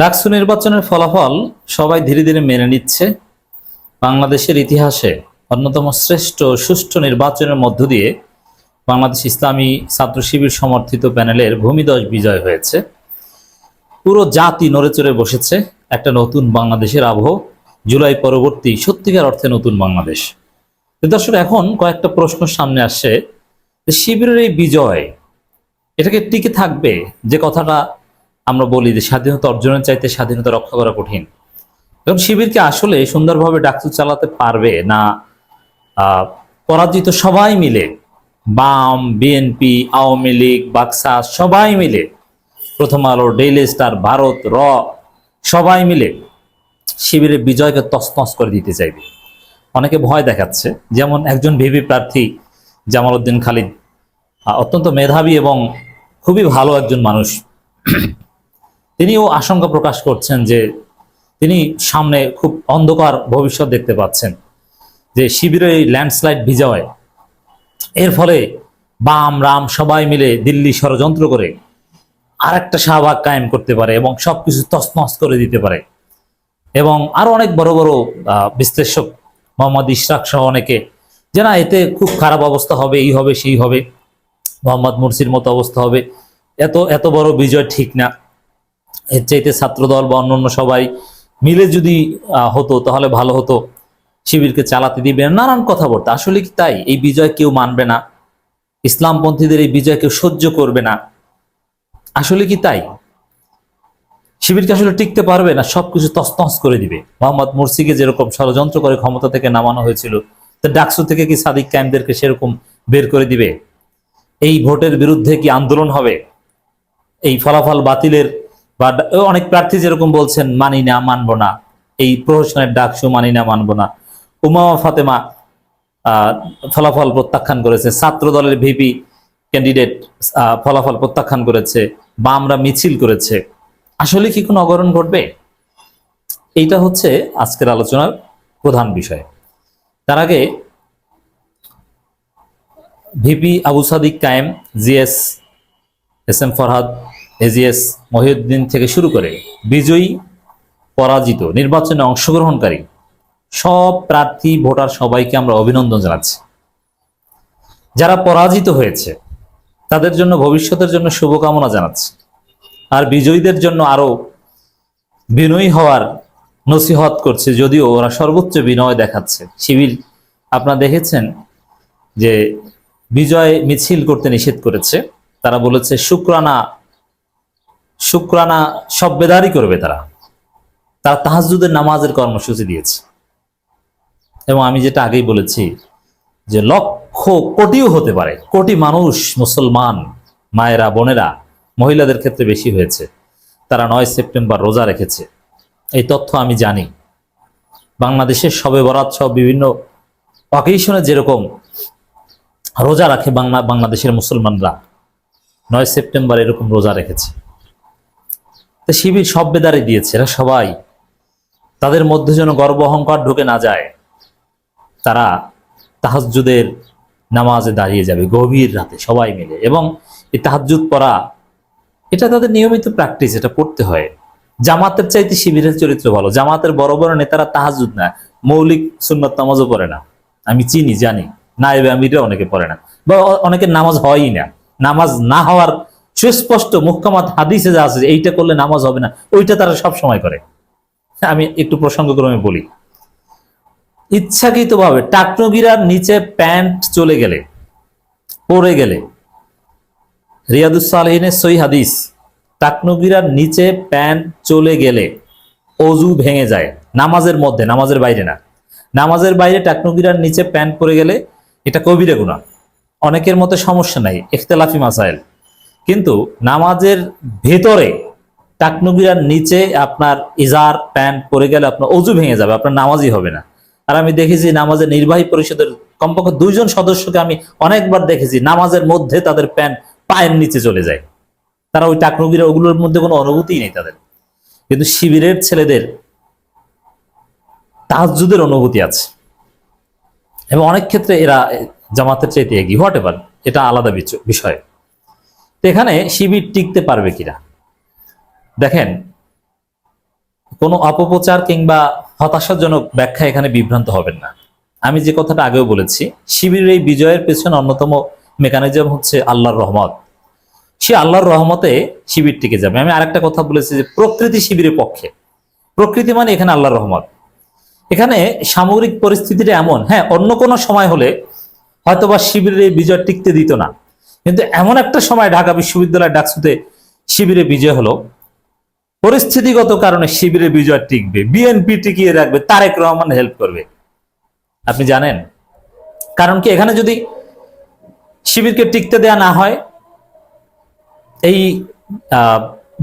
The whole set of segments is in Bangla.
ডাকসু নির্বাচনের ফলাফল সবাই ধীরে ধীরে মেনে নিচ্ছে। বাংলাদেশের ইতিহাসে অন্যতম শ্রেষ্ঠ সুষ্ঠু নির্বাচনের মধ্য দিয়ে বাংলাদেশ ইসলামী ছাত্র শিবির সমর্থিত প্যানেলের ভূমিদশ বিজয় হয়েছে। পুরো জাতি নড়েচড়ে বসেছে একটা নতুন বাংলাদেশের আবহ। জুলাই পরবর্তী সত্যিকার অর্থে নতুন বাংলাদেশ। দর্শক, এখন কয়েকটা প্রশ্ন সামনে আসছে শিবিরের এই বিজয়, এটাকে টিকে থাকবে যে কথাটা আমরা বলি যে স্বাধীনতা অর্জনের চাইতে স্বাধীনতা রক্ষা করা কঠিন। এবং শিবিরকে আসলে সুন্দরভাবে ডাকসু চালাতে পারবে না পরাজিত সবাই মিলে, বাম, বিএনপি, আওয়ামী লীগ, বাক্সা, সবাই মিলে, প্রথম আলো, ডেইলি স্টার, ভারত, র, সবাই মিলে শিবিরের বিজয়কে তছনছ করে দিতে চাইবে। অনেকে ভয় দেখাচ্ছে, যেমন একজন ভিভি প্রার্থী জামাল উদ্দিন খালিদ অত্যন্ত মেধাবী এবং খুবই ভালো একজন মানুষ। তিনিও আশঙ্কা প্রকাশ করছেন যে তিনি সামনে খুব অন্ধকার ভবিষ্যৎ দেখতে পাচ্ছেন, যে শিবিরের এই ল্যান্ডস্লাইড বিজয়। এর ফলে বাম, রাম সবাই মিলে দিল্লি ষড়যন্ত্র করে আরেকটা শাহবাগ কায়েম করতে পারে এবং সবকিছু তছনছ করে দিতে পারে। এবং আরও অনেক বড় বড় বিশ্লেষক মোহাম্মদ ইশরাক সহ অনেকে যে না, এতে খুব খারাপ অবস্থা হবে, এই হবে, সেই হবে, মোহাম্মদ মুরসির মতো অবস্থা হবে, এত এত বড় বিজয় ঠিক না। এর চাইতে ছাত্রদল বা অন্যান্য সবাই মিলে যদি হতো, তাহলে ভালো হতো। শিবিরকে চালাতে দিবে নানান কথা বলতো আসলে কি তাই? এই বিজয় কেউ মানবে না। ইসলামপন্থীদের এই বিজয় কেউ সহ্য করবে না। আসলে কি তাই? শিবিরকে আসলে টিকতে পারবে না, সবকিছু তছনছ করে দিবে। মোহাম্মদ মুরসিকে যেরকম ষড়যন্ত্র করে ক্ষমতা থেকে নামানো হয়েছিল, তো ডাকসু থেকে কি সাদিক কায়েমদেরকে সেরকম বের করে দিবে? এই ভোটের বিরুদ্ধে কি আন্দোলন হবে? এই ফলাফল বাতিলের বা অনেক প্রার্থী যেরকম বলছেন, মানি না, মানবো না। এই প্রহসনের ডাকসু মানি না, মানবো না। উমামা ফাতেমা ফলাফল প্রত্যাখ্যান করেছে। ছাত্র দলের ভিপি ক্যান্ডিডেট ফলাফল প্রত্যাখ্যান করেছে বামরা মিছিল করেছে। আসলে কি কোনো অগরণ ঘটবে? এইটা হচ্ছে আজকের আলোচনার প্রধান বিষয়। তার আগে VP Abu Sadiq Kayem, GS, S M Farhad AGS Mohiuddin থেকে শুরু করে বিজয়ী, পরাজিত, নির্বাচনে অংশগ্রহণকারী সব প্রার্থী, ভোটার সবাইকে আমরা অভিনন্দন জানাচ্ছি। যারা পরাজিত হয়েছে, তাদের জন্য, ভবিষ্যতের জন্য শুভকামনা জানাচ্ছি। আর বিজয়ীদের জন্য আরও বিনয়ী হওয়ার নসিহত করছে, যদিও ওরা সর্বোচ্চ বিনয় দেখাচ্ছে। শিবির আপনারা দেখেছেন যে বিজয় মিছিল করতে নিষেধ করেছে। তারা বলেছে, শুক্রানা শুক্রানা সব বেদারি করবে তারা। তারা তাহাজুদের নামাজের কর্মসূচি দিয়েছে। এবং আমি যেটা আগেই বলেছি যে লক্ষ কোটিও হতে পারে, কোটি মানুষ মুসলমান মায়েরা, বোনেরা মহিলাদের ক্ষেত্রে বেশি হয়েছে। তারা নয় সেপ্টেম্বর রোজা রেখেছে। এই তথ্য আমি জানি। বাংলাদেশের সবে বরাত সহ বিভিন্ন অকেশনে যেরকম রোজা রাখে বাংলা বাংলাদেশের মুসলমানরা, নয় সেপ্টেম্বর এরকম রোজা রেখেছে। তো শিবির সব বেদারে দিয়েছে, এরা সবাই। তাদের মধ্যে যেন গর্ব অহংকার ঢুকে না যায়, তারা তাহাজ্জুদের নামাজে দাঁড়িয়ে যাবে গভীর রাতে সবাই মিলে। এবং এই তাহাজ্জুদ পড়া, এটা তাদের নিয়মিত প্র্যাকটিস, এটা পড়তে হয়। জামাতের চাইতে শিবিরের চরিত্র ভালো। জামাতের বড় বড় নেতারা তাহাজুদ না মৌলিক সুন্নত নামাজও পড়ে না। আমি চিনি, জানি। নায়েবে আমিরা অনেকে পড়ে না। বা অনেকের নামাজ হয়ই না। নামাজ না হওয়ার সুস্পষ্ট মুহকামাত হাদিসে যা আছে এইটা করলে নামাজ হবে না, ওইটা তারা সব সময় করে। আমি একটু প্রসঙ্গক্রমে বলি। ইচ্ছাকৃতভাবে টাকনগিরার নিচে প্যান্ট চলে গেলে পড়ে গেলে রিয়াদুসালহিনের সই হাদিস, টাকনগিরার নিচে প্যান্ট চলে গেলে অজু ভেঙে যায়, নামাজের মধ্যে, নামাজের বাইরে না। নামাজের বাইরে টাকনগিরার নিচে প্যান্ট পরে গেলে এটা কবিরে গুণা অনেকের মতে সমস্যা নাই, ইখতলাফি মাসাইল। কিন্তু নামাজের ভেতরে টাকনগিরার নিচে আপনার ইজার প্যান্ট পরে গেলে আপনার অজু ভেঙে যাবে, আপনার নামাজই হবে না। আর আমি দেখেছি নামাজের নির্বাহী পরিষদের কমপক্ষে দুইজন সদস্যকে আমি অনেকবার দেখেছি, নামাজের মধ্যে তাদের প্যান্ট পায়ের নিচে চলে যায়। তারা ওই টাকনগিরা ওগুলোর মধ্যে কোনো অনুভূতিই নেই তাদের। কিন্তু শিবিরের ছেলেদের তাহাজুদের অনুভূতি আছে। এবং অনেক ক্ষেত্রে এরা জামাতের চাইতে এগিয়ে, হোয়াট এভার, এটা আলাদা বিষয়। তো এখানে শিবির টিকতে পারবে কিনা? দেখেন, কোনো অপপ্রচার কিংবা হতাশাজনক ব্যাখ্যা এখানে বিভ্রান্ত হবেন না। আমি যে কথাটা আগেও বলেছি, শিবিরের এই বিজয়ের পেছনে অন্যতম মেকানিজম হচ্ছে আল্লাহর রহমত। সে আল্লাহর রহমতে শিবির টিকে যাবে। আমি আরেকটা কথা বলেছি যে প্রকৃতি শিবিরের পক্ষে। প্রকৃতি মানে এখানে আল্লাহর রহমত। এখানে সামগ্রিক পরিস্থিতিটা এমন হ্যাঁ অন্য কোনো সময় হলে হয়তোবা শিবিরের এই বিজয় টিকতে দিত না। কিন্তু এমন একটা সময় ঢাকা বিশ্ববিদ্যালয় ডাকসুতে শিবিরে বিজয় হলো। পরিস্থিতিগত কারণে শিবিরে বিজয় টিকবে, বিএনপি টিকিয়ে রাখবে, তারেক রহমান হেল্প করবে। আপনি জানেন? কারণ কি, এখানে যদি শিবিরকে টিকতে দেয়া না হয়, এই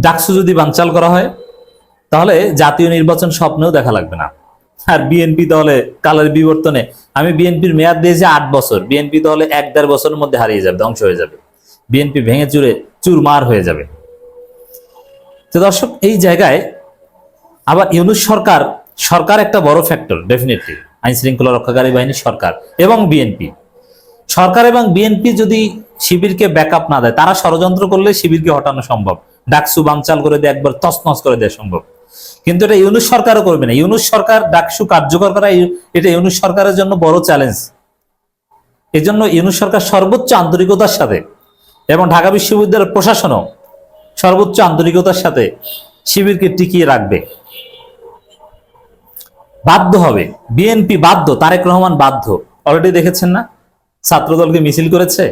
ডাকসু যদি বানচাল করা হয়, তাহলে জাতীয় নির্বাচন স্বপ্নেও দেখা লাগবে না। আর বিএনপি তাহলে কালের বিবর্তনে, আমি বিএনপির মেয়াদ দিয়েছি আট বছর। বিএনপি তাহলে এক দেড় বছরের মধ্যে হারিয়ে যাবে, ধ্বংস হয়ে যাবে। বিএনপি ভেঙে চুরে চুরমার হয়ে যাবে। তো দর্শক, এই জায়গায় আবার ইউনুস সরকার সরকার একটা বড় ফ্যাক্টর ডেফিনেটলি আইন শৃঙ্খলা রক্ষাকারী বাহিনী সরকার এবং বিএনপি সরকার এবং বিএনপি যদি শিবিরকে ব্যাকআপ না দেয়, তারা ষড়যন্ত্র করলে শিবিরকে হটানো সম্ভব। ডাকসু বানচাল করে দেয় একবার তছনছ করে দেওয়া সম্ভব। কিন্তু এটা ইউনুস সরকারও করবে না। ইউনুস সরকার ডাকসু কার্যকর করা এটা ইউনুস সরকারের জন্য বড় চ্যালেঞ্জ এজন্য ইউনুস সরকার সর্বোচ্চ আন্তরিকতার সাথে এবং ঢাকা বিশ্ববিদ্যালয়ের প্রশাসনও সর্বোচ্চ আন্তরিকতার সাথে শিবিরকে টিকিয়ে রাখবে। বাধ্য হবে। বিএনপি বাধ্য, তারেক রহমান বাধ্য। অলরেডি দেখেছেন না? ছাত্রদলকে মিছিল করেছে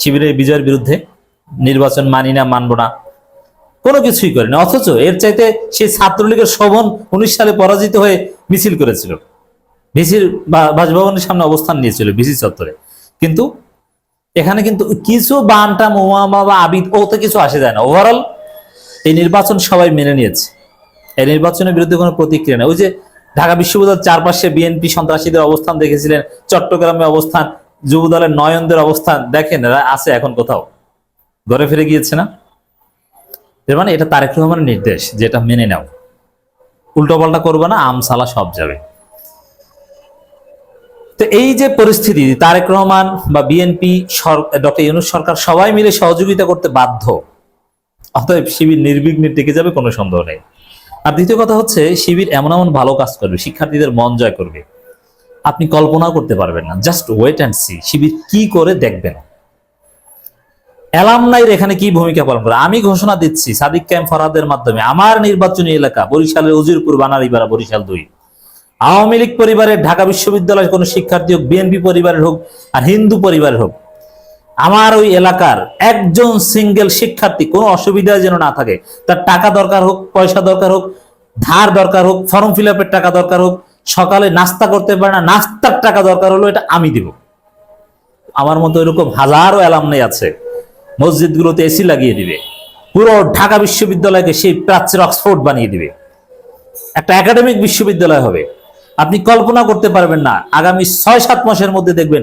শিবিরের বিজয়ের বিরুদ্ধে। নির্বাচন মানি না, মানব না। কোনো কিছুই করেনি অথচ এর চাইতে সেই ছাত্রলীগের শোভন উনিশ সালে পরাজিত হয়ে মিছিল করেছিল। ভিসির বাসভবনের সামনে অবস্থান নিয়েছিল ভিসি চত্বরে। কিন্তু এখানে কিন্তু কিছু বানটা মোহামা বা আবিদ ওতে কিছু আসে যায় না। ওভারঅল এই নির্বাচন সবাই মেনে নিয়েছে। এই নির্বাচনের বিরুদ্ধে কোনো প্রতিক্রিয়া নেই। ওই যে ঢাকা বিশ্ববিদ্যালয়ের চারপাশে বিএনপি সন্ত্রাসীদের অবস্থান দেখেছিলেন, চট্টগ্রামে অবস্থান যুব দলের নয়নদের অবস্থান দেখেন আছে এখন কোথাও। ঘরে ফিরে গিয়েছে না? এর মানে এটা তারেক রহমানের নির্দেশ, যেটা মেনে নাও। উল্টো পাল্টা করবে না আমসালা সব যাবে। তো এই যে পরিস্থিতি, তারেক রহমান বা বিএনপি ডক্টর ইউনুস সরকার সবাই মিলে সহযোগিতা করতে বাধ্য। অতএব শিবির নির্বিঘ্নে টিকে যাবে, কোনো সন্দেহ নেই। আর দ্বিতীয় কথা হচ্ছে, শিবির এমন এমন ভালো কাজ করবে, শিক্ষার্থীদের মন জয় করবে। আপনি কল্পনাও করতে পারবেন না just wait and see Shibir কি করে দেখবেন? অ্যালামনাইর এখানে কি ভূমিকা পালন করে? আমি ঘোষণা দিচ্ছি সাদিক ক্যাম্প ফরহাদের মাধ্যমে। আমার নির্বাচনী এলাকা বরিশালের উজিরপুর বানারীপাড়া বরিশাল দুই। আওয়ামী লীগ পরিবারের ঢাকা বিশ্ববিদ্যালয়ের কোনো শিক্ষার্থী হোক, বিএনপি পরিবারের হোক আর হিন্দু পরিবারের হোক, আমার ওই এলাকার একজন সিঙ্গেল শিক্ষার্থী, কোনো অসুবিধা যেন না থাকে, তার টাকা দরকার হোক, পয়সা দরকার হোক, ধার দরকার হোক, ফর্ম ফিল টাকা দরকার হোক, সকালে নাস্তা করতে পারে না, নাস্তার টাকা দরকার হলো, এটা আমি দিব। আমার মতো এরকম হাজারো অ্যালামনাই আছে। মসজিদগুলোতে এসি লাগিয়ে দিবে। পুরো ঢাকা বিশ্ববিদ্যালয়কে সেই প্রাচ্যের অক্সফোর্ড বানিয়ে দিবে। একটা একাডেমিক বিশ্ববিদ্যালয় হবে। আপনি কল্পনা করতে পারবেন না, আগামী ছয় সাত মাসের মধ্যে দেখবেন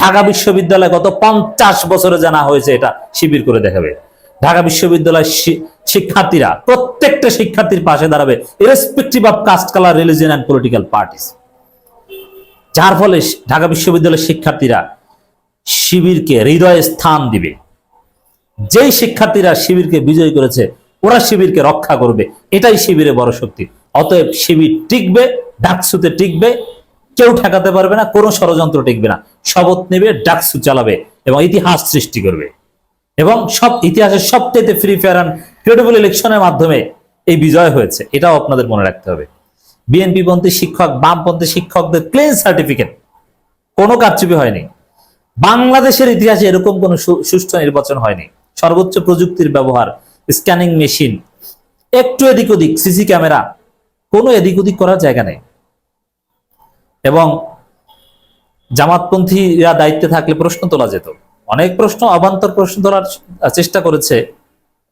ঢাকা বিশ্ববিদ্যালয় গত পঞ্চাশ বছরে জানা হয়েছে এটা শিবির করে দেখাবে। ঢাকা বিশ্ববিদ্যালয়ের শিক্ষার্থীরা, প্রত্যেকটা শিক্ষার্থীর পাশে দাঁড়াবে যার ফলে ঢাকা বিশ্ববিদ্যালয়ের শিক্ষার্থীরা শিবিরকে হৃদয়ে স্থান দিবে। যেই শিক্ষার্থীরা শিবিরকে বিজয় করেছে, ওরা শিবিরকে রক্ষা করবে। এটাই শিবিরে বড় শক্তি। অতএব শিবির টিকবে, ডাকসুতে টিকবে, কেউ ঠেকাতে পারবে না, কোনো ষড়যন্ত্র টিকবে না। শপথ নেবে, ডাকসু চালাবে এবং ইতিহাস সৃষ্টি করবে। এবং সব ইতিহাসের সবচেয়ে ফ্রি ফেয়ার অ্যান্ড ক্রেডিবল ইলেকশনের মাধ্যমে এই বিজয় হয়েছে। এটাও আপনাদের মনে রাখতে হবে। বিএনপি পন্থী শিক্ষক বামপন্থী শিক্ষকদের ক্লিন সার্টিফিকেট কোনো কারচুপি হয়নি। বাংলাদেশের ইতিহাসে এরকম কোনো সুষ্ঠু নির্বাচন হয়নি। সর্বোচ্চ প্রযুক্তির ব্যবহার স্ক্যানিং মেশিন একটু এদিক ওদিক সিসি ক্যামেরা কোনো এদিক ওদিক করার জায়গা নেই। এবং জামাতপন্থীরা দায়িত্বে থাকলে প্রশ্ন তোলা যেত। অনেক প্রশ্ন, অবান্তর প্রশ্ন তোলার চেষ্টা করেছে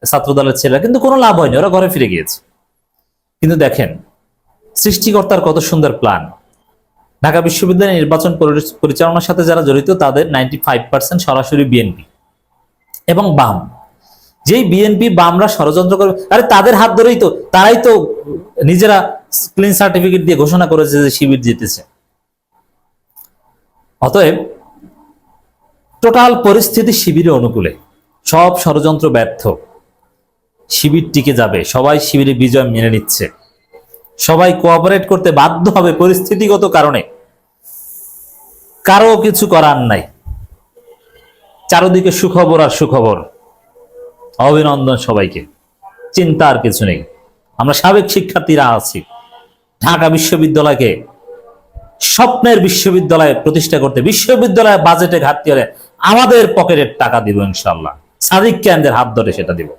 ছাত্রদলের ছেলেরা, কিন্তু কোনো লাভ হয়নি, ওরা ঘরে ফিরে গিয়েছে। কিন্তু দেখেন, সৃষ্টিকর্তার কত সুন্দর প্ল্যান ঢাকা বিশ্ববিদ্যালয় নির্বাচন পরি- পরিচালনার সাথে যারা জড়িত, তাদের নাইনটি ফাইভ পার্সেন্ট সরাসরি বিএনপি এবং বাম। যেই বিএনপি বামরা ষড়যন্ত্র করবে আরে তাদের হাত ধরেই তো তারাই তো নিজেরা ক্লিন সার্টিফিকেট দিয়ে ঘোষণা করেছে যে শিবির জিতেছে। অতএব টোটাল পরিস্থিতি শিবিরে অনুকূলে। সব ষড়যন্ত্র ব্যর্থ। শিবির টিকে যাবে। সবাই শিবিরে বিজয় মেনে নিচ্ছে। সবাই কোঅপারেট করতে বাধ্য হবে পরিস্থিতিগত কারণে। কারও কিছু করার নাই। চারদিকে সুখবর আর সুখবর। অভিনন্দন সবাইকে। চিন্তা আর কিছু নেই। আমরা সাবেক শিক্ষার্থীরা আছি। ঢাকা বিশ্ববিদ্যালয়কে স্বপ্নের বিশ্ববিদ্যালয়ে প্রতিষ্ঠা করতে, বিশ্ববিদ্যালয়ের বাজেটে ঘাটতি হলে আমাদের পকেটের টাকা দিব ইনশাল্লাহ সাদিক কেন্দ্রের হাত ধরে সেটা দিব।